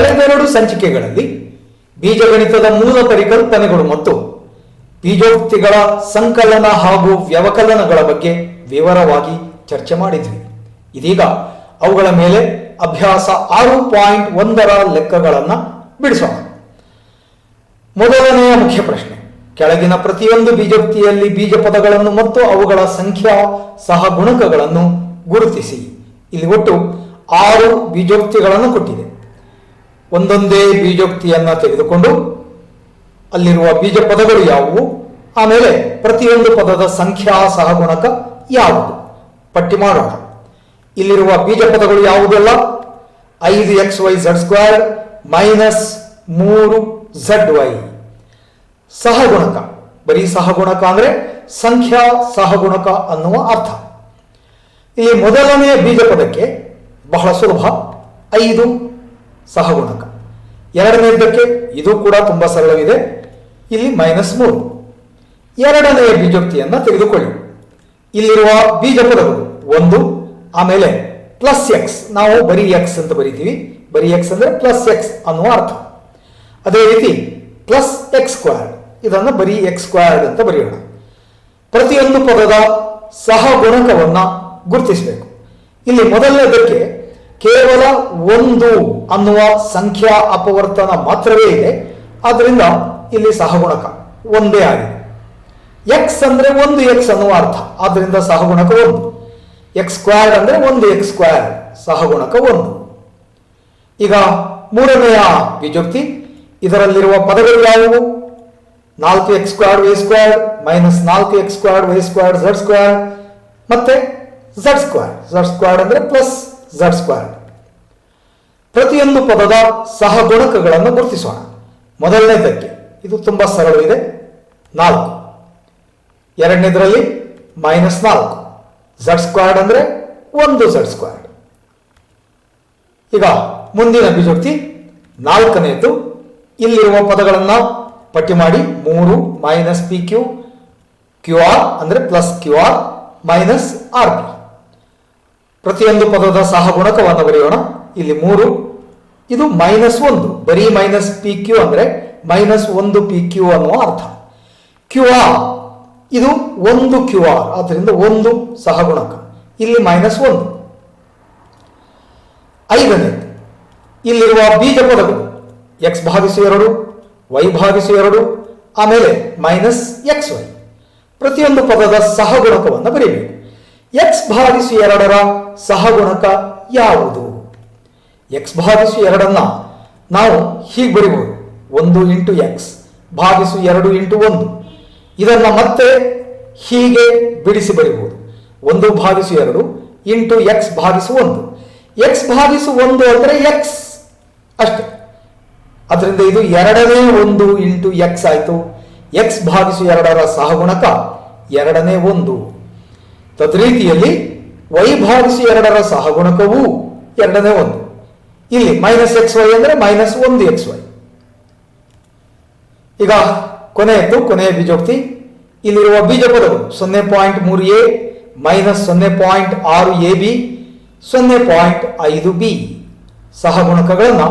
ಕಳೆದೆರಡು ಸಂಚಿಕೆಗಳಲ್ಲಿ ಬೀಜಗಣಿತದ ಮೂಲ ಪರಿಕಲ್ಪನೆಗಳು ಮತ್ತು ಬೀಜೋಕ್ತಿಗಳ ಸಂಕಲನ ಹಾಗೂ ವ್ಯವಕಲನಗಳ ಬಗ್ಗೆ ವಿವರವಾಗಿ ಚರ್ಚೆ ಮಾಡಿದ್ವಿ. ಇದೀಗ ಅವುಗಳ ಮೇಲೆ ಅಭ್ಯಾಸ ಆರು ಪಾಯಿಂಟ್ ಒಂದರ ಲೆಕ್ಕಗಳನ್ನು ಬಿಡಿಸೋಣ. ಮೊದಲನೆಯ ಮುಖ್ಯ ಪ್ರಶ್ನೆ, ಕೆಳಗಿನ ಪ್ರತಿಯೊಂದು ಬೀಜೋಕ್ತಿಯಲ್ಲಿ ಬೀಜ ಪದಗಳನ್ನು ಮತ್ತು ಅವುಗಳ ಸಂಖ್ಯಾ ಸಹಗುಣಕಗಳನ್ನು ಗುರುತಿಸಿ. ಇಲ್ಲಿ ಒಟ್ಟು ಆರು ಬೀಜೋಕ್ತಿಗಳನ್ನು ಕೊಟ್ಟಿದೆ. ಒಂದೊಂದೇ ಬೀಜೋಕ್ತಿಯನ್ನ ತೆಗೆದುಕೊಂಡು ಅಲ್ಲಿರುವ ಬೀಜ ಪದಗಳು ಯಾವುವು? ಆಮೇಲೆ ಪ್ರತಿಯೊಂದು ಪದದ ಸಂಖ್ಯಾ ಸಹಗುಣಕ ಯಾವುದು? ಪಟ್ಟಿ ಮಾಡೋಣ. ಇಲ್ಲಿರುವ ಬೀಜ ಪದಗಳು ಯಾವುದೆಲ್ಲ? ಐದು X Y Z square minus ಮೂರು ಝಡ್ ವೈ. ಸಹಗುಣಕ. ಬರೀ ಸಹಗುಣಕ ಅಂದ್ರೆ ಸಂಖ್ಯಾ ಸಹಗುಣಕ ಅನ್ನುವ ಅರ್ಥ. ಇಲ್ಲಿ ಮೊದಲನೆಯ ಬೀಜ ಪದಕ್ಕೆ ಬಹಳ ಸುಲಭ. ಐದು ಸಹಗುಣಕ. ಎರಡನೇದಕ್ಕೆ ಇದು ಕೂಡ ತುಂಬಾ ಸರಳವಿದೆ. ಇಲ್ಲಿ ಮೈನಸ್ ಮೂರು. ಎರಡನೆಯ ಬೀಜೋಕ್ತಿಯನ್ನ ತೆಗೆದುಕೊಳ್ಳಿ. ಇಲ್ಲಿರುವ ಬೀಜ ಪದಗಳು ಒಂದು, ಆಮೇಲೆ ಪ್ಲಸ್ ಎಕ್ಸ್ ನಾವು ಬರೀ ಎಕ್ಸ್ ಅಂತ ಬರಿತೀವಿ. ಬರೀ ಎಕ್ಸ್ ಅಂದ್ರೆ ಪ್ಲಸ್ ಎಕ್ಸ್ ಅನ್ನುವ ಅರ್ಥ. ಅದೇ ರೀತಿ ಪ್ಲಸ್ ಎಕ್ಸ್ ಸ್ಕ್ವೇರ್ ಇದನ್ನು ಬರೀ ಎಕ್ಸ್ ಸ್ಕ್ವಯರ್ಡ್ ಅಂತ ಬರೆಯೋಣ. ಪ್ರತಿಯೊಂದು ಪದದ ಸಹಗುಣಕವನ್ನ ಗುರುತಿಸಬೇಕು. ಇಲ್ಲಿ ಮೊದಲನೇದಕ್ಕೆ ಕೇವಲ ಒಂದು ಅನ್ನುವ ಸಂಖ್ಯಾ ಅಪವರ್ತನ ಮಾತ್ರವೇ ಇದೆ. ಆದ್ದರಿಂದ ಇಲ್ಲಿ ಸಹಗುಣಕ ಒಂದೇ ಆಗಿದೆ. ಎಕ್ಸ್ ಅಂದ್ರೆ ಒಂದು ಎಕ್ಸ್ ಅನ್ನುವ ಅರ್ಥ. ಆದ್ದರಿಂದ ಸಹಗುಣಕ ಒಂದು. ಎಕ್ಸ್ ಸ್ಕ್ವೇರ್ ಅಂದ್ರೆ ಒಂದು ಎಕ್ಸ್ ಸ್ಕ್ವೇರ್ ಸಹಗುಣಕ ಒಂದು. ಈಗ ಮೂರನೆಯ ವಿಜುಕ್ತಿ ಇದರಲ್ಲಿರುವ ಪದಗಳು ಯಾವುವು? ನಾಲ್ಕು X square Y square minus ನಾಲ್ಕು X square Y square Z square ಮತ್ತೆ ಝಡ್ ಸ್ಕ್ವೇರ್ ಝಡ್ ಸ್ಕ್ವೇರ್ ಅಂದ್ರೆ ಪ್ಲಸ್ ಝಡ್ ಸ್ಕ್ವೇರ್ ಪ್ರತಿಯೊಂದು ಪದದ ಸಹಗುಣಕಗಳನ್ನು ಗುರುತಿಸೋಣ. ಮೊದಲನೇದಕ್ಕೆ, ಇದು ತುಂಬಾ ಸರಳವಿದೆ ನಾಲ್ಕು. ಎರಡನೇದರಲ್ಲಿ ಮೈನಸ್ ನಾಲ್ಕು. ಝಡ್ ಸ್ಕ್ವಾರ್ಡ್ ಅಂದ್ರೆ ಒಂದು ಝಡ್ ಸ್ಕ್ವಾರ್ಡ್ ಈಗ ಮುಂದಿನ ಅಭಿವ್ಯಕ್ತಿ ನಾಲ್ಕನೆಯದು ಇಲ್ಲಿರುವ ಪದಗಳನ್ನು ಪಟ್ಟಿ ಮಾಡಿ ಮೂರು minus P Q Q R ಅಂದ್ರೆ plus Q R minus R P ಪ್ರತಿಯೊಂದು ಪದದ ಸಹಗುಣಕವನ್ನು ಬರೆಯೋಣ. ಇಲ್ಲಿ ಮೂರು, ಇದು ಮೈನಸ್ ಒಂದು. ಬರೀ ಮೈನಸ್ ಪಿ ಕ್ಯೂ ಅಂದ್ರೆ ಮೈನಸ್ ಒಂದು ಪಿ ಕ್ಯೂ ಅನ್ನುವ ಅರ್ಥ. ಕ್ಯೂ ಆರ್ ಇದು ಒಂದು ಕ್ಯೂ ಆರ್ ಆದ್ದರಿಂದ ಒಂದು ಸಹಗುಣಕ. ಇಲ್ಲಿ ಮೈನಸ್ ಒಂದು. ಐದನೇ, ಇಲ್ಲಿರುವ ಬೀಜ ಪದಗಳು ಎಕ್ಸ್ ಭಾಗಿಸು ಎರಡು ವೈ ಭಾಗಿಸು ಎರಡು, ಆಮೇಲೆ ಮೈನಸ್ ಎಕ್ಸ್ ವೈ ಪ್ರತಿಯೊಂದು ಪದದ ಸಹಗುಣಕವನ್ನು ಬರೀಬೇಕು. ಎಕ್ಸ್ ಭಾಗಿಸು ಎರಡರ ಸಹಗುಣಕ ಯಾವುದು? ಎಕ್ಸ್ ಭಾಗಿಸು ಎರಡನ್ನ ನಾವು ಹೀಗೆ ಬರೀಬಹುದು ಒಂದು ಇಂಟು ಎಕ್ಸ್ ಭಾಗಿಸು ಎರಡು ಇಂಟು ಒಂದು. ಇದನ್ನ ಮತ್ತೆ ಹೀಗೆ ಬಿಡಿಸಿ ಬರೀಬಹುದು ಒಂದು ಭಾಗಿಸು ಎರಡು ಇಂಟು ಎಕ್ಸ್ ಭಾಗಿಸು ಒಂದು. ಎಕ್ಸ್ ಭಾಗಿಸು ಒಂದು ಅಂದರೆ ಎಕ್ಸ್ ಅಷ್ಟೇ. ಅದರಿಂದ ಇದು ಎರಡನೇ ಒಂದು ಇಂಟು ಎಕ್ಸ್ ಆಯಿತು. ಎಕ್ಸ್ ಭಾಗಿಸು ಎರಡರ ಸಹಗುಣಕ ಎರಡನೇ ಒಂದು. ತದ್ರೀತಿಯಲ್ಲಿ ವೈಭಾಗಿಸಿ ಎರಡರ ಸಹಗುಣಕವೂ ಎರಡನೇ ಒಂದು. ಇಲ್ಲಿ ಮೈನಸ್ ಎಕ್ಸ್ ವೈ ಅಂದರೆ ಮೈನಸ್ ಒಂದು ಎಕ್ಸ್ ವೈ ಈಗ ಕೊನೆಯದ್ದು, ಕೊನೆಯ ಬೀಜೋಕ್ತಿ. ಇಲ್ಲಿರುವ ಬೀಜ ಪದಗಳು ಸೊನ್ನೆ ಪಾಯಿಂಟ್ ಮೂರು ಎ ಮೈನಸ್ ಸೊನ್ನೆ ಪಾಯಿಂಟ್ ಆರು ಎ ಬಿ, ಸೊನ್ನೆ ಪಾಯಿಂಟ್ ಐದು ಬಿ. ಸಹಗುಣಕಗಳನ್ನು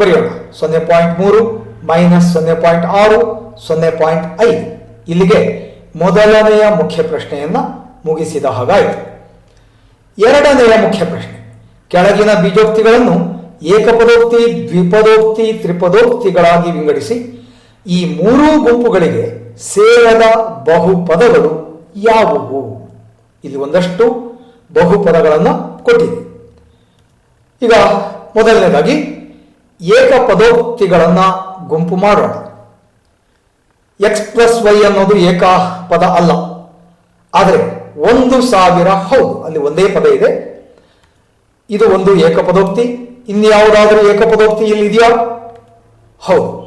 ಬರೆಯೋಣ. ಸೊನ್ನೆ ಪಾಯಿಂಟ್ ಮೂರು ಮೈನಸ್ ಸೊನ್ನೆ ಪಾಯಿಂಟ್ ಆರು, ಸೊನ್ನೆ ಪಾಯಿಂಟ್ ಐದು. ಇಲ್ಲಿಗೆ ಮೊದಲನೆಯ ಮುಖ್ಯ ಪ್ರಶ್ನೆಯನ್ನ ಮುಗಿಸಿದ ಹಾಗಾಯಿತು. ಎರಡನೆಯ ಮುಖ್ಯ ಪ್ರಶ್ನೆ, ಕೆಳಗಿನ ಬೀಜೋಕ್ತಿಗಳನ್ನು ಏಕಪದೋಕ್ತಿ, ದ್ವಿಪದೋಕ್ತಿ, ತ್ರಿಪದೋಕ್ತಿಗಳಾಗಿ ವಿಂಗಡಿಸಿ ಈ ಮೂರೂ ಗುಂಪುಗಳಿಗೆ ಸೇರದ ಬಹುಪದಗಳು ಯಾವುವು? ಇಲ್ಲಿ ಒಂದಷ್ಟು ಬಹುಪದಗಳನ್ನು ಕೊಟ್ಟಿದೆ. ಈಗ ಮೊದಲನೇದಾಗಿ ಏಕಪದೋಕ್ತಿಗಳನ್ನು ಗುಂಪು ಮಾಡೋಣ. ಎಕ್ಸ್ ಪ್ಲಸ್ ವೈ ಅನ್ನೋದು ಏಕ ಪದ ಅಲ್ಲ. ಆದರೆ ಒಂದು ಸಾವಿರ, ಹೌದು, ಅಲ್ಲಿ ಒಂದೇ ಪದ ಇದೆ. ಇದು ಒಂದು ಏಕಪದೋಕ್ತಿ. ಇನ್ಯಾವುದಾದ್ರೂ ಏಕಪದೋಕ್ತಿ ಇಲ್ಲಿ ಇದೆಯಾ? ಹೌದು.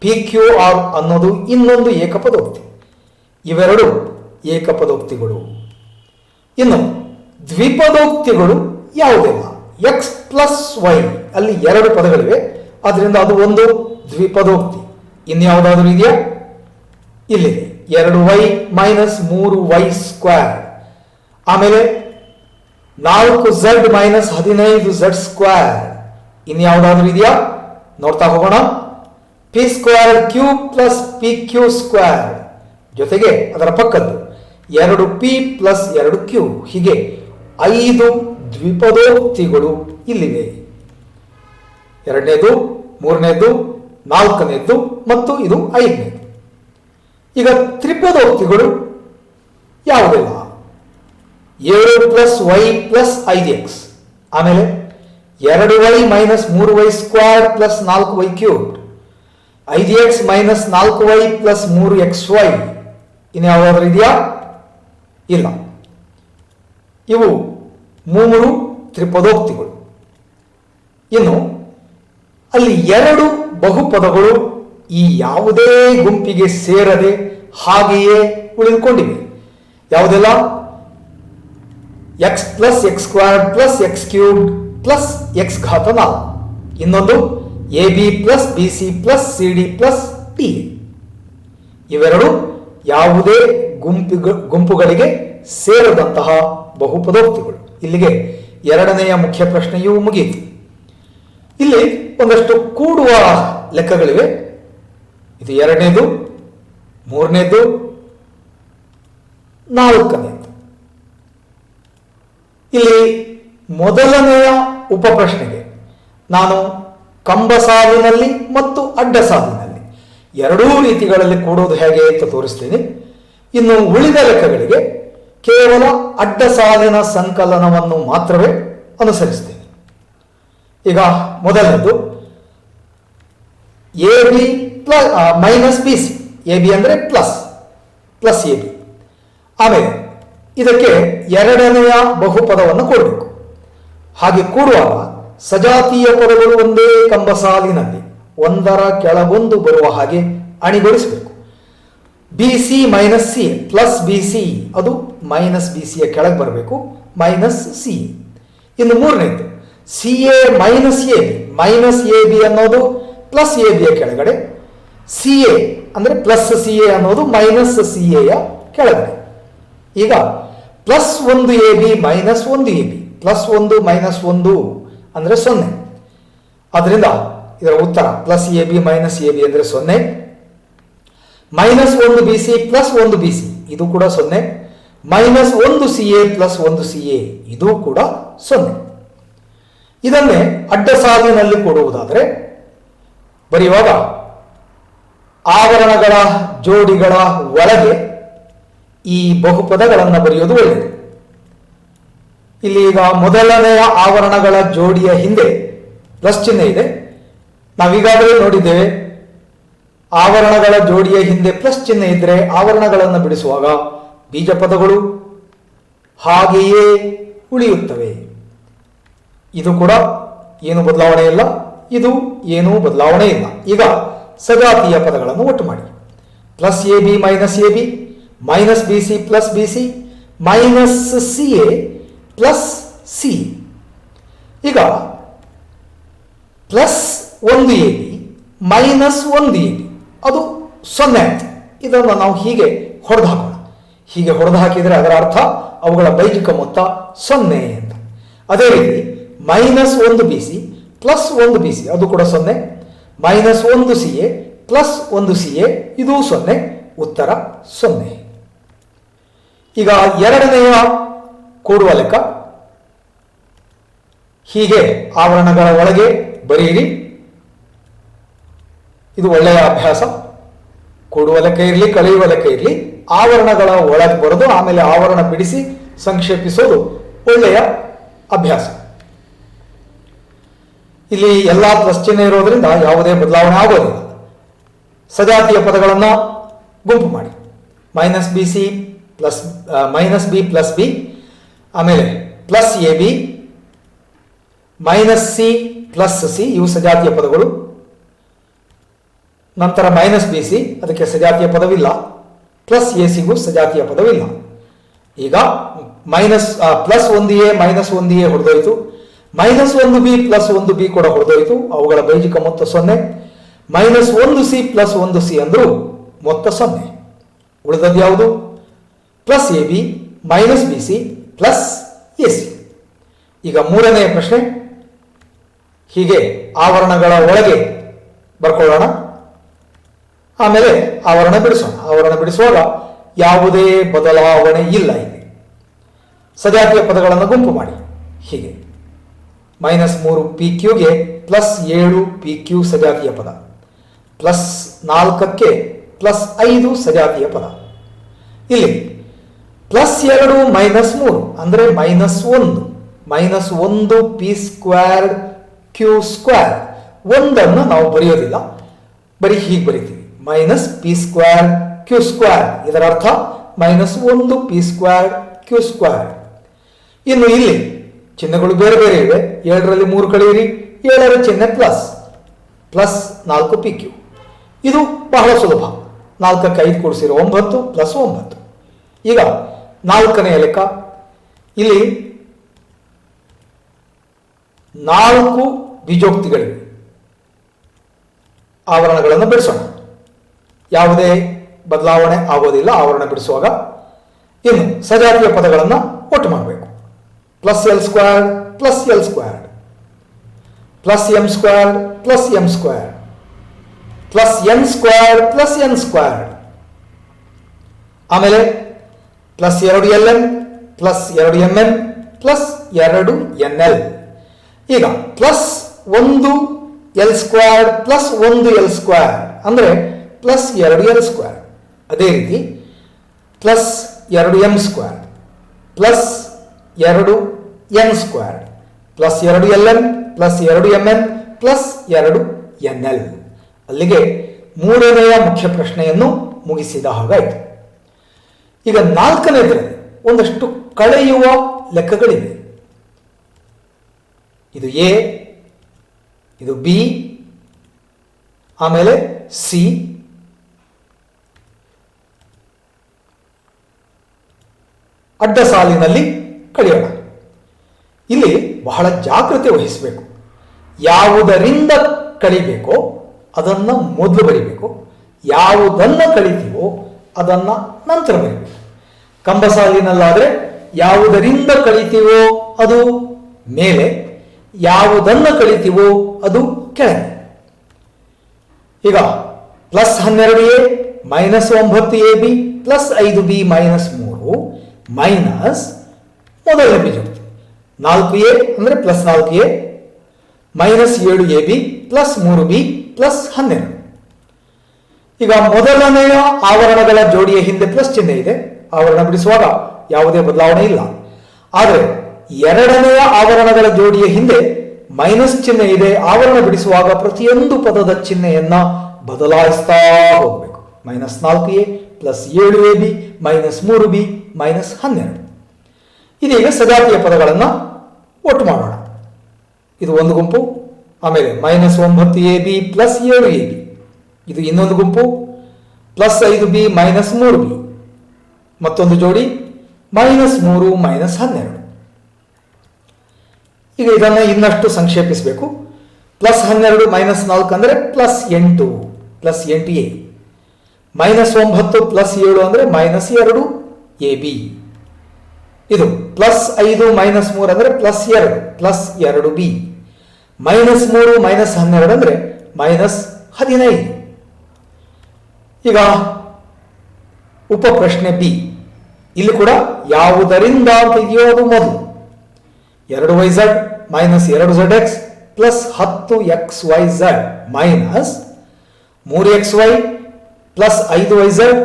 ಪಿ ಕ್ಯೂ ಆರ್ ಅನ್ನೋದು ಇನ್ನೊಂದು ಏಕಪದೋಕ್ತಿ. ಇವೆರಡು ಏಕಪದೋಕ್ತಿಗಳು. ಇನ್ನು ದ್ವಿಪದೋಕ್ತಿಗಳು ಯಾವುದಿಲ್ಲ ಎಕ್ಸ್ ಪ್ಲಸ್ ವೈ ಅಲ್ಲಿ ಎರಡು ಪದಗಳಿವೆ. ಅದರಿಂದ ಅದು ಒಂದು ದ್ವಿಪದೋಕ್ತಿ. ಇನ್ಯಾವುದಾದ್ರೂ ಇದೆಯಾ? ಇಲ್ಲಿದೆ ಎರಡು ವೈ ಮೈನಸ್ ಮೂರು ವೈ ಸ್ಕ್ವೇರ್ ಆಮೇಲೆ ನಾಲ್ಕು ಝಡ್ ಮೈನಸ್ ಹದಿನೈದು ಝಡ್ ಸ್ಕ್ವೇರ್ ಇನ್ಯಾವುದಾದ್ರೂ ಇದೆಯಾ? ನೋಡ್ತಾ ಹೋಗೋಣ. P square Q plus P Q square ಜೊತೆಗೆ ಅದರ ಪಕ್ಕದ್ದು ಎರಡು ಪಿ ಪ್ಲಸ್ ಎರಡು ಕ್ಯೂ ಹೀಗೆ ಐದು ದ್ವಿಪದೋಕ್ತಿಗಳು ಇಲ್ಲಿವೆ. ಎರಡನೇದು, ಮೂರನೇದು, ನಾಲ್ಕನೇದು ಮತ್ತು ಇದು ಐದನೇದು. ಈಗ ತ್ರಿಪದೋಕ್ತಿಗಳು ಯಾವುದಿಲ್ಲ ಏಳು ಪ್ಲಸ್ ವೈ ಪ್ಲಸ್ ಐದು ಎಕ್ಸ್ ಆಮೇಲೆ ಎರಡು ವೈ ಮೈನಸ್ ಮೂರು ವೈ ಸ್ಕ್ವೇರ್ ಪ್ಲಸ್ ನಾಲ್ಕು ವೈ ಕ್ಯೂಬ್ ಐದು ಎಕ್ಸ್ ಮೈನಸ್ ನಾಲ್ಕು ವೈ ಪ್ಲಸ್ ಮೂರು ಎಕ್ಸ್ ವೈ ಇನ್ಯಾವುದಾದ್ರೂ ಇದೆಯಾ? ಇಲ್ಲ. ಇವು ಮೂರು ತ್ರಿಪದೋಕ್ತಿಗಳು ಇನ್ನು ಅಲ್ಲಿ ಎರಡು ಬಹುಪದಗಳು ಈ ಯಾವುದೇ ಗುಂಪಿಗೆ ಸೇರದೆ ಹಾಗೆಯೇ ಉಳಿದುಕೊಂಡಿವೆ ಯಾವುದೆಲ್ಲ? X plus X square plus X cube plus X ಘಾತ ನಾಲ್ಕು. ಇನ್ನೊಂದು A B plus B C plus C D plus D ಇವೆರಡು ಯಾವುದೇ ಗುಂಪಿಗ, ಗುಂಪುಗಳಿಗೆ ಸೇರದಂತಹ ಬಹುಪದೋಕ್ತಿಗಳು. ಇಲ್ಲಿಗೆ ಎರಡನೆಯ ಮುಖ್ಯ ಪ್ರಶ್ನೆಯೂ ಮುಗಿಯಿತು. ಇಲ್ಲಿ ಒಂದಷ್ಟು ಕೂಡುವ ಲೆಕ್ಕಗಳಿವೆ. ಇದು ಎರಡನೇದು, ಮೂರನೇದು, ನಾಲ್ಕನೇದು. ಇಲ್ಲಿ ಮೊದಲನೆಯ ಉಪಪ್ರಶ್ನೆಗೆ ನಾನು ಕಂಬ ಸಾಲಿನಲ್ಲಿ ಮತ್ತು ಅಡ್ಡ ಸಾಲಿನಲ್ಲಿ ಎರಡೂ ರೀತಿಗಳಲ್ಲಿ ಕೂಡೋದು ಹೇಗೆ ಅಂತ ತೋರಿಸ್ತೀನಿ. ಇನ್ನು ಉಳಿದ ಲೆಕ್ಕಗಳಿಗೆ ಕೇವಲ ಅಡ್ಡ ಸಾಲಿನ ಸಂಕಲನವನ್ನು ಮಾತ್ರವೇ ಅನುಸರಿಸ್ತೇನೆ. ಈಗ ಮೊದಲನೇದು, A, B plus minus B C A B ಅಂದರೆ ಪ್ಲಸ್ ಪ್ಲಸ್ ಎ ಬಿ ಆಮೇಲೆ, ಇದಕ್ಕೆ ಎರಡನೆಯ ಬಹುಪದವನ್ನು ಕೊಡಬೇಕು. ಹಾಗೆ ಕೂಡುವಾಗ ಸಜಾತೀಯ ಪದಗಳು ಒಂದೇ ಕಂಬ ಸಾಲಿನಲ್ಲಿ ಒಂದರ ಕೆಳಗೊಂದು ಬರುವ ಹಾಗೆ ಅಣಿಗೊಳಿಸಬೇಕು. B C minus C plus B C ಅದು ಮೈನಸ್ ಬಿ ಸಿಯ ಕೆಳಗೆ ಬರಬೇಕು ಮೈನಸ್ ಸಿ ಇನ್ನು ಮೂರನೇದು C A minus A B minus A B ಅನ್ನೋದು ಪ್ಲಸ್ ಎ ಬಿಯ ಕೆಳಗಡೆ ಸಿ ಎ ಅಂದರೆ ಪ್ಲಸ್ ಸಿ ಎ ಅನ್ನೋದು ಮೈನಸ್ ಸಿ ಎಯ ಕೆಳಗಡೆ. ಈಗ ಪ್ಲಸ್ ಒಂದು ಎ ಬಿ ಮೈನಸ್ ಒಂದು ಎ ಬಿ ಪ್ಲಸ್ ಒಂದು ಮೈನಸ್ ಒಂದು ಅಂದರೆ ಸೊನ್ನೆ. ಅದರಿಂದ ಇದರ ಉತ್ತರ plus A B minus A B ಅಂದರೆ ಸೊನ್ನೆ. ಮೈನಸ್ ಒಂದು ಬಿ ಸಿ ಪ್ಲಸ್ ಒಂದು ಬಿ ಸಿ ಇದು ಕೂಡ ಸೊನ್ನೆ. ಮೈನಸ್ ಒಂದು ಸಿ ಎ ಪ್ಲಸ್ ಒಂದು ಸಿ ಎ ಇದು ಕೂಡ ಸೊನ್ನೆ. ಇದನ್ನೇ ಅಡ್ಡ ಸಾಲಿನಲ್ಲಿ ಕೊಡುವುದಾದರೆ ಬರೆಯುವಾಗ ಆವರಣಗಳ ಜೋಡಿಗಳ ಒಳಗೆ ಈ ಬಹುಪದಗಳನ್ನು ಬರೆಯೋದು ಒಳ್ಳೆಯದು. ಇಲ್ಲಿ ಈಗ ಮೊದಲನೆಯ ಆವರಣಗಳ ಜೋಡಿಯ ಹಿಂದೆ ಪ್ಲಸ್ ಚಿಹ್ನೆ ಇದೆ. ನಾವೀಗಾಗಲೇ ನೋಡಿದ್ದೇವೆ, ಆವರಣಗಳ ಜೋಡಿಯ ಹಿಂದೆ ಪ್ಲಸ್ ಚಿಹ್ನೆ ಇದ್ದರೆ ಆವರಣಗಳನ್ನು ಬಿಡಿಸುವಾಗ ಬೀಜ ಪದಗಳು ಹಾಗೆಯೇ ಉಳಿಯುತ್ತವೆ. ಇದು ಕೂಡ ಏನು ಬದಲಾವಣೆ ಇಲ್ಲ, ಇದು ಏನೂ ಬದಲಾವಣೆ ಇಲ್ಲ. ಈಗ ಸಜಾತಿಯ ಪದಗಳನ್ನು ಒಟ್ಟು ಮಾಡಿ. Plus A B minus A B, minus B C plus B C, minus C A plus C. ಈಗ ಪ್ಲಸ್ ಒಂದು ಎ ಬಿ, ಮೈನಸ್ ಒಂದು ಎ ಬಿ, ಅದು ಸೊನ್ನೆ ಆಯ್ತು ಇದನ್ನು ನಾವು ಹೀಗೆ ಹೊಡೆದು ಹಾಕೋಣ. ಹೀಗೆ ಹೊಡೆದು ಹಾಕಿದರೆ ಅದರ ಅರ್ಥ ಅವುಗಳ ಬೈಜಿಕ ಮೊತ್ತ ಸೊನ್ನೆ ಅಂತ. ಅದೇ ರೀತಿ ಮೈನಸ್ ಒಂದು ಬಿ ಸಿ, ಪ್ಲಸ್ ಒಂದು ಬಿ ಸಿ, ಅದು ಕೂಡ ಸೊನ್ನೆ. ಮೈನಸ್ ಒಂದು ಸಿ ಎ ಪ್ಲಸ್ ಒಂದು ಸಿ ಎ ಇದು ಸೊನ್ನೆ, ಉತ್ತರ ಸೊನ್ನೆ. ಈಗ ಎರಡನೆಯ ಕೂಡುವ ಲೆಕ್ಕ. ಹೀಗೆ ಆವರಣಗಳ ಒಳಗೆ ಬರೆಯಿರಿ. ಇದು ಒಳ್ಳೆಯ ಅಭ್ಯಾಸ. ಕೂಡುವ ಲೆಕ್ಕ ಇರಲಿ, ಕಳೆಯುವ ಲೆಕ್ಕ ಇರಲಿ, ಆವರಣಗಳ ಒಳಗೆ ಬರೆದು ಆಮೇಲೆ ಆವರಣ ಬಿಡಿಸಿ ಸಂಕ್ಷೇಪಿಸೋದು ಒಳ್ಳೆಯ ಅಭ್ಯಾಸ. ಇಲ್ಲಿ ಎಲ್ಲ ಪ್ಲಸ್ ಚಿಹ್ನೆ ಇರೋದ್ರಿಂದ ಯಾವುದೇ ಬದಲಾವಣೆ ಆಗೋದಿಲ್ಲ. ಸಜಾತಿಯ ಪದಗಳನ್ನು ಗುಂಪು ಮಾಡಿ. Minus B C plus minus B plus B, ಆಮೇಲೆ plus A B, minus C plus C, ಇವು ಸಜಾತಿಯ ಪದಗಳು. ನಂತರ ಮೈನಸ್ ಬಿ ಸಿ, ಅದಕ್ಕೆ ಸಜಾತಿಯ ಪದವಿಲ್ಲ. ಪ್ಲಸ್ ಎ ಸಿಗೂ ಸಜಾತಿಯ ಪದವಿಲ್ಲ. ಈಗ ಮೈನಸ್ ಪ್ಲಸ್ ಒಂದು ಎ, ಮೈನಸ್ ಒಂದು ಎ ಹೊಡೆದೋಯ್ತು. ಮೈನಸ್ ಒಂದು ಬಿ ಪ್ಲಸ್ ಒಂದು ಬಿ ಕೂಡ ಹೊಡೆದೋಯ್ತು. ಅವುಗಳ ಬೈಜಿಕ ಮೊತ್ತ ಸೊನ್ನೆ. ಮೈನಸ್ ಒಂದು ಸಿ ಪ್ಲಸ್ ಒಂದು ಸಿ ಅಂದರೂ ಮೊತ್ತ ಸೊನ್ನೆ. ಉಳಿದದ್ದು ಯಾವುದು? Plus A B minus B C plus A C. ಈಗ ಮೂರನೆಯ ಪ್ರಶ್ನೆ. ಹೀಗೆ ಆವರಣಗಳ ಒಳಗೆ ಬರ್ಕೊಳ್ಳೋಣ. ಆಮೇಲೆ ಆವರಣ ಬಿಡಿಸೋಣ. ಆವರಣ ಬಿಡಿಸುವಾಗ ಯಾವುದೇ ಬದಲಾವಣೆ ಇಲ್ಲ ಇಲ್ಲಿ. ಸಜಾತಿಯ ಪದಗಳನ್ನು ಗುಂಪು ಮಾಡಿ. ಹೀಗೆ. ಮೈನಸ್ ಮೂರು ಪಿ ಕ್ಯೂಗೆ ಪ್ಲಸ್ ಏಳು ಪಿ ಕ್ಯೂ ಸಜಾತಿಯ ಪದ. ಪ್ಲಸ್ ನಾಲ್ಕಕ್ಕೆ ಪ್ಲಸ್ ಐದು ಸಜಾತಿಯ ಪದ. ಇಲ್ಲಿ ಪ್ಲಸ್ ಎರಡು ಮೈನಸ್ ಮೂರು ಅಂದರೆ ಮೈನಸ್ ಒಂದು. ಮೈನಸ್ ಒಂದು ಪಿ ಸ್ಕ್ವೇರ್ ಕ್ಯೂ ಸ್ಕ್ವೇರ್ ಒಂದನ್ನು ನಾವು ಬರೆಯೋದಿಲ್ಲ. ಬರೀ ಹೀಗೆ ಬರಿತೀವಿ. Minus P square Q square ಇದರ ಅರ್ಥ ಮೈನಸ್ ಒಂದು ಪಿ ಸ್ಕ್ವೇರ್ ಕ್ಯೂ ಸ್ಕ್ವೇರ್ ಇನ್ನು ಇಲ್ಲಿ ಚಿಹ್ನೆಗಳು ಬೇರೆ ಬೇರೆ ಇವೆ ಏಳರಲ್ಲಿ ಮೂರು ಕಳೆಯಿರಿ, ಏಳರ ಚಿಹ್ನೆ ಪ್ಲಸ್ ಪ್ಲಸ್ ನಾಲ್ಕು ಪಿ ಕ್ಯೂ ಇದು ಬಹಳ ಸುಲಭ. ನಾಲ್ಕಕ್ಕೆ ಐದು ಕೂಡಿಸಿರೋ ಒಂಬತ್ತು ಪ್ಲಸ್ ಒಂಬತ್ತು. ಈಗ ನಾಲ್ಕನೆಯ ಲೆಕ್ಕ. ಇಲ್ಲಿ ನಾಲ್ಕು ಬೀಜೋಕ್ತಿಗಳಿವೆ ಆವರಣಗಳನ್ನು ಬಿಡಿಸೋಣ. ಯಾವುದೇ ಬದಲಾವಣೆ ಆಗೋದಿಲ್ಲ, ಆವರಣ ಬಿಡಿಸುವಾಗ ಇನ್ನು ಸಜಾತಿಯ ಪದಗಳನ್ನು ಒಟ್ಟು ಮಾಡಬೇಕು. Plus L squared plus L squared plus M squared plus M squared plus N squared plus N squared ಆಮೇಲೆ ಪ್ಲಸ್ ಎರಡು ಎಲ್ ಎನ್ ಪ್ಲಸ್ ಎರಡು ಎಂ ಎನ್ ಪ್ಲಸ್ ಎರಡು ಎನ್ ಎಲ್ ಈಗ ಪ್ಲಸ್ ಒಂದು ಎಲ್ ಸ್ಕ್ವಾರ್ಡ್ ಪ್ಲಸ್ ಒಂದು L square ಅಂದರೆ plus ಎರಡು L square ಅದೇ ರೀತಿ ಪ್ಲಸ್ ಎರಡು ಎಂ ಸ್ಕ್ವೇರ್ ಪ್ಲಸ್ ಎರಡು ಎನ್ ಸ್ಕ್ವೇರ್ಡ್ ಪ್ಲಸ್ ಎರಡು ಎಲ್ ಎನ್ ಪ್ಲಸ್ ಎರಡು ಎಂ ಎನ್ ಪ್ಲಸ್ ಎರಡು ಎನ್ ಎಲ್ ಅಲ್ಲಿಗೆ ಮೂರನೆಯ ಮುಖ್ಯ ಪ್ರಶ್ನೆಯನ್ನು ಮುಗಿಸಿದ ಹಾಗಾಯಿತು ಈಗ ನಾಲ್ಕನೇದರಲ್ಲಿ ಒಂದಷ್ಟು ಕಳೆಯುವ ಲೆಕ್ಕಗಳಿವೆ. ಇದು ಎ ಇದು ಬಿ ಆಮೇಲೆ ಸಿ ಅಡ್ಡ ಸಾಲಿನಲ್ಲಿ ಕಳೆಯೋಣ. ಇಲ್ಲಿ ಬಹಳ ಜಾಗ್ರತೆ ವಹಿಸಬೇಕು. ಯಾವುದರಿಂದ ಕಳಿಬೇಕೋ ಅದನ್ನು ಮೊದಲು ಬರಿಬೇಕು. ಯಾವುದನ್ನು ಕಳಿತೀವೋ ಅದನ್ನು ನಂತರ ಬರಿಬೇಕು. ಕಂಬಸಾಲಿನಲ್ಲಾದರೆ ಯಾವುದರಿಂದ ಕಳಿತೀವೋ ಅದು ಮೇಲೆ, ಯಾವುದನ್ನು ಕಳಿತೀವೋ ಅದು ಕೆಳಗೆ. ಈಗ ಪ್ಲಸ್ ಹನ್ನೆರಡು ಎ ಮೈನಸ್ ಒಂಬತ್ತು ಎ ಬಿ ಪ್ಲಸ್ ಐದು ಬಿ ಮೈನಸ್ ಮೂರು ಮೈನಸ್ ಮೊದಲನೇ ಬೀಜೋಕ್ತಿ ನಾಲ್ಕು ಎ ಅಂದರೆ ಪ್ಲಸ್ ನಾಲ್ಕು ಎ ಮೈನಸ್ ಏಳು ಎ ಬಿ ಪ್ಲಸ್ ಮೂರು ಬಿ ಪ್ಲಸ್ ಹನ್ನೆರಡು. ಈಗ ಮೊದಲನೆಯ ಆವರಣಗಳ ಜೋಡಿಯ ಹಿಂದೆ ಪ್ಲಸ್ ಚಿಹ್ನೆ ಇದೆ. ಆವರಣ ಬಿಡಿಸುವಾಗ ಯಾವುದೇ ಬದಲಾವಣೆ ಇಲ್ಲ. ಆದರೆ ಎರಡನೆಯ ಆವರಣಗಳ ಜೋಡಿಯ ಹಿಂದೆ ಮೈನಸ್ ಚಿಹ್ನೆ ಇದೆ. ಆವರಣ ಬಿಡಿಸುವಾಗ ಪ್ರತಿಯೊಂದು ಪದದ ಚಿಹ್ನೆಯನ್ನ ಬದಲಾಯಿಸ್ತಾ ಹೋಗಬೇಕು. ಮೈನಸ್ ನಾಲ್ಕು ಎ ಪ್ಲಸ್ ಏಳು ಎ ಬಿ ಮೈನಸ್ ಮೂರು ಬಿ ಮೈನಸ್ ಹನ್ನೆರಡು. ಇದೀಗ ಸಜಾತಿಯ ಪದಗಳನ್ನು ಒಟ್ಟು ಮಾಡೋಣ. ಇದು ಒಂದು ಗುಂಪು, ಆಮೇಲೆ ಮೈನಸ್ ಒಂಬತ್ತು ಎ ಬಿ ಪ್ಲಸ್ ಏಳು ಎ ಬಿ ಇದು ಇನ್ನೊಂದು ಗುಂಪು ಪ್ಲಸ್ ಐದು ಬಿ ಮೈನಸ್ ಮೂರು ಬಿ ಮತ್ತೊಂದು ಜೋಡಿ ಮೈನಸ್ ಮೂರು ಮೈನಸ್ ಹನ್ನೆರಡು. ಈಗ ಇದನ್ನು ಇನ್ನಷ್ಟು ಸಂಕ್ಷೇಪಿಸಬೇಕು. ಪ್ಲಸ್ ಹನ್ನೆರಡು ಮೈನಸ್ ನಾಲ್ಕು ಅಂದರೆ ಪ್ಲಸ್ ಎಂಟು ಪ್ಲಸ್ ಎಂಟು ಎ ಮೈನಸ್ ಒಂಬತ್ತು ಪ್ಲಸ್ ಏಳು ಅಂದರೆ ಮೈನಸ್ ಎರಡು ಎ ಬಿ ಇದು ಪ್ಲಸ್ ಐದು ಮೈನಸ್ ಮೂರು ಅಂದರೆ ಪ್ಲಸ್ ಎರಡು ಪ್ಲಸ್ ಎರಡು ಬಿ ಮೈನಸ್ ಮೂರು ಮೈನಸ್ ಹನ್ನೆರಡು ಅಂದರೆ ಮೈನಸ್ ಹದಿನೈದು. ಈಗ ಉಪ ಪ್ರಶ್ನೆ ಬಿ ಇಲ್ಲಿ ಕೂಡ ಯಾವುದರಿಂದ ತೆಗೆಯೋದು ಮೊದಲು? ಎರಡು ವೈ ಝಡ್ ಮೈನಸ್ ಎರಡು ಝಡ್ ಎಕ್ಸ್ ಪ್ಲಸ್ ಹತ್ತು ಎಕ್ಸ್ ವೈ ಝಡ್ ಮೈನಸ್ ಮೂರು ಎಕ್ಸ್ ವೈ ಪ್ಲಸ್ ಐದು ವೈ ಝಡ್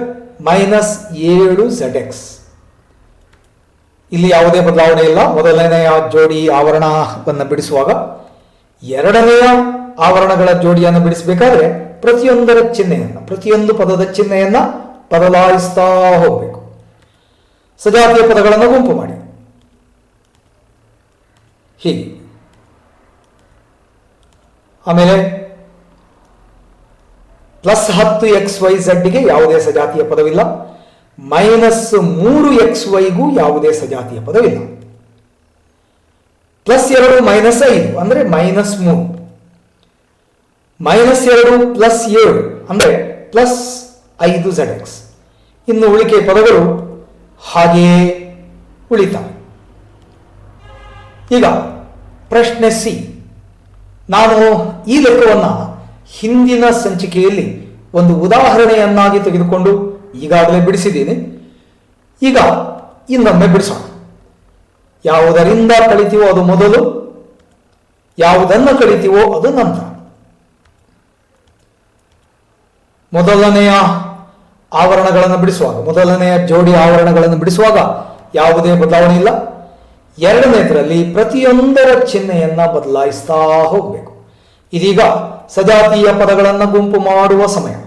ಮೈನಸ್ ಏಳು ಝಡ್ ಎಕ್ಸ್ ಇಲ್ಲಿ ಯಾವುದೇ ಬದಲಾವಣೆ ಇಲ್ಲ. ಮೊದಲನೆಯ ಜೋಡಿ ಆವರಣವನ್ನು ಬಿಡಿಸುವಾಗ ಎರಡನೆಯ ಆವರಣಗಳ ಜೋಡಿಯನ್ನು ಬಿಡಿಸಬೇಕಾದ್ರೆ ಪ್ರತಿಯೊಂದರ ಚಿಹ್ನೆಯನ್ನು, ಪ್ರತಿಯೊಂದು ಪದದ ಚಿಹ್ನೆಯನ್ನ ಬದಲಾಯಿಸ್ತಾ ಹೋಗಬೇಕು. ಸಜಾತಿಯ ಪದಗಳನ್ನು ಗುಂಪು ಮಾಡಿ. ಹೀಗೆ. ಆಮೇಲೆ ಪ್ಲಸ್ ಹತ್ತು ಎಕ್ಸ್ ವೈ ಝಡ್ಗೆ ಯಾವುದೇ ಸಜಾತಿಯ ಪದವಿಲ್ಲ. ಮೈನಸ್ ಮೂರು ಎಕ್ಸ್ ವೈಗೂ ಯಾವುದೇ ಸಜಾತಿಯ ಪದವಿಲ್ಲ. ಪ್ಲಸ್ ಎರಡು ಮೈನಸ್ ಐದು, ಅಂದರೆ ಮೈನಸ್ ಮೂರು. ಮೈನಸ್ ಎರಡು ಪ್ಲಸ್ ಏಳು, ಅಂದರೆ ಪ್ಲಸ್ ಐದು ಝಡ್ ಎಕ್ಸ್ ಇನ್ನು ಉಳಿಕೆ ಪದಗಳು ಹಾಗೆಯೇ ಉಳಿತಾವೆ. ಈಗ ಪ್ರಶ್ನೆ ಸಿ ನಾನು ಈ ಲೆಕ್ಕವನ್ನು ಹಿಂದಿನ ಸಂಚಿಕೆಯಲ್ಲಿ ಒಂದು ಉದಾಹರಣೆಯನ್ನಾಗಿ ತೆಗೆದುಕೊಂಡು ಈಗಾಗಲೇ ಬಿಡಿಸಿದ್ದೀನಿ. ಈಗ ಇನ್ನೊಮ್ಮೆ ಬಿಡಿಸೋಣ. ಯಾವುದರಿಂದ ಕಳಿತೀವೋ ಅದು ಮೊದಲು, ಯಾವುದನ್ನು ಕಳಿತೀವೋ ಅದು ನಂತರ. ಮೊದಲನೆಯ ಆವರಣಗಳನ್ನು ಬಿಡಿಸುವಾಗ, ಮೊದಲನೆಯ ಜೋಡಿ ಆವರಣಗಳನ್ನು ಬಿಡಿಸುವಾಗ ಯಾವುದೇ ಬದಲಾವಣೆ ಇಲ್ಲ. ಎರಡನೇದರಲ್ಲಿ ಪ್ರತಿಯೊಂದರ ಚಿಹ್ನೆಯನ್ನ ಬದಲಾಯಿಸ್ತಾ ಹೋಗಬೇಕು. ಇದೀಗ ಸಜಾತೀಯ ಪದಗಳನ್ನು ಗುಂಪು ಮಾಡುವ ಸಮಯ.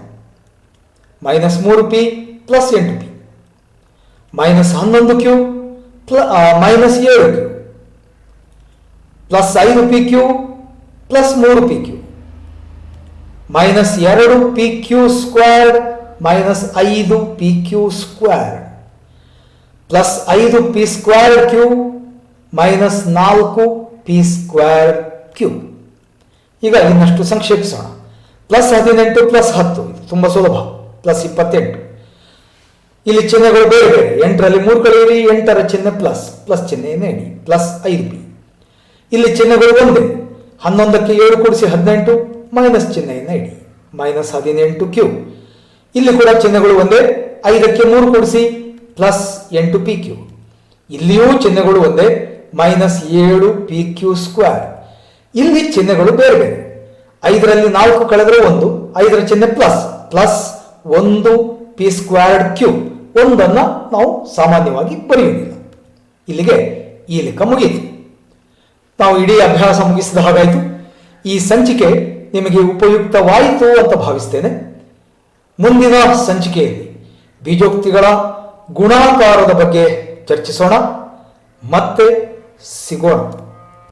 ಮೈನಸ್ ಮೂರು ಪಿ ಪ್ಲಸ್ ಎಂಟು ಪಿ ಮೈನಸ್ ಹನ್ನೊಂದು ಕ್ಯೂ ಪ್ಲ ಮೈನಸ್ ಏಳು ಕ್ಯೂ ಪ್ಲಸ್ ಐದು ಪಿ ಕ್ಯೂ ಪ್ಲಸ್ ಮೂರು ಪಿ ಕ್ಯೂ ಮೈನಸ್ ಎರಡು ಪಿ ಕ್ಯೂ ಸ್ಕ್ವೇರ್ಡ್ ಮೈನಸ್ ಐದು ಪಿ ಕ್ಯೂ ಸ್ಕ್ವೇರ್ಡ್ ಪ್ಲಸ್ ಐದು ಪಿ ಸ್ಕ್ವೇರ್ಡ್ ಕ್ಯೂ ಮೈನಸ್ ನಾಲ್ಕು ಪಿ ಸ್ಕ್ವೇರ್ಡ್ ಕ್ಯೂ ಈಗ ಇನ್ನಷ್ಟು ಸಂಕ್ಷೇಪಿಸೋಣ. ಪ್ಲಸ್ ಹದಿನೆಂಟು ಪ್ಲಸ್ ಹತ್ತು. ಇದು ತುಂಬ ಸುಲಭ. ಪ್ಲಸ್ ಇಪ್ಪತ್ತೆಂಟು. ಇಲ್ಲಿ ಚಿಹ್ನೆಗಳು ಬೇರೆ ಬೇರೆ. ಎಂಟರಲ್ಲಿ ಮೂರು ಕಳೆಯಿರಿ ಎಂಟರ ಚಿಹ್ನೆ ಪ್ಲಸ್. ಪ್ಲಸ್ ಚಿಹ್ನೆಯನ್ನು ಇಡಿ ಪ್ಲಸ್ ಐದು ಪಿ ಇಲ್ಲಿ ಚಿಹ್ನೆಗಳು ಒಂದೇ. ಹನ್ನೊಂದಕ್ಕೆ ಏಳು ಕೂಡಿಸಿ ಹದಿನೆಂಟು, ಮೈನಸ್ ಚಿಹ್ನೆಯನ್ನು ಇಡಿ ಮೈನಸ್ ಹದಿನೆಂಟು ಕ್ಯೂ. ಇಲ್ಲಿ ಕೂಡ ಚಿಹ್ನೆಗಳು ಒಂದೇ. ಐದಕ್ಕೆ ಮೂರು ಕೂಡಿಸಿ ಪ್ಲಸ್ ಎಂಟು ಪಿ ಕ್ಯೂ. ಇಲ್ಲಿಯೂ ಚಿಹ್ನೆಗಳು ಒಂದೇ. ಮೈನಸ್ ಏಳು ಪಿ ಕ್ಯೂ ಸ್ಕ್ವೇರ್. ಇಲ್ಲಿ ಚಿಹ್ನೆಗಳು ಬೇರೆ ಬೇರೆ. ಐದರಲ್ಲಿ ನಾಲ್ಕು ಕಳೆದರೆ ಒಂದು. ಐದರ ಚಿಹ್ನೆ ಪ್ಲಸ್. ಪ್ಲಸ್ ಒಂದು ಪಿ ಸ್ಕ್ವೇರ್ಡ್ ಕ್ಯೂ ಒಂದನ್ನು ನಾವು ಸಾಮಾನ್ಯವಾಗಿ ಬರೆಯುವುದಿಲ್ಲ. ಇಲ್ಲಿಗೆ ಈ ಲೆಕ್ಕ ಮುಗಿಯಿತು. ನಾವು ಇಡೀ ಅಭ್ಯಾಸ ಮುಗಿಸಿದ ಹಾಗಾಯಿತು. ಈ ಸಂಚಿಕೆ ನಿಮಗೆ ಉಪಯುಕ್ತವಾಯಿತು ಅಂತ ಭಾವಿಸ್ತೇನೆ. ಮುಂದಿನ ಸಂಚಿಕೆಯಲ್ಲಿ ಬೀಜೋಕ್ತಿಗಳ ಗುಣಾಕಾರದ ಬಗ್ಗೆ ಚರ್ಚಿಸೋಣ. ಮತ್ತೆ ಸಿಗೋಣ.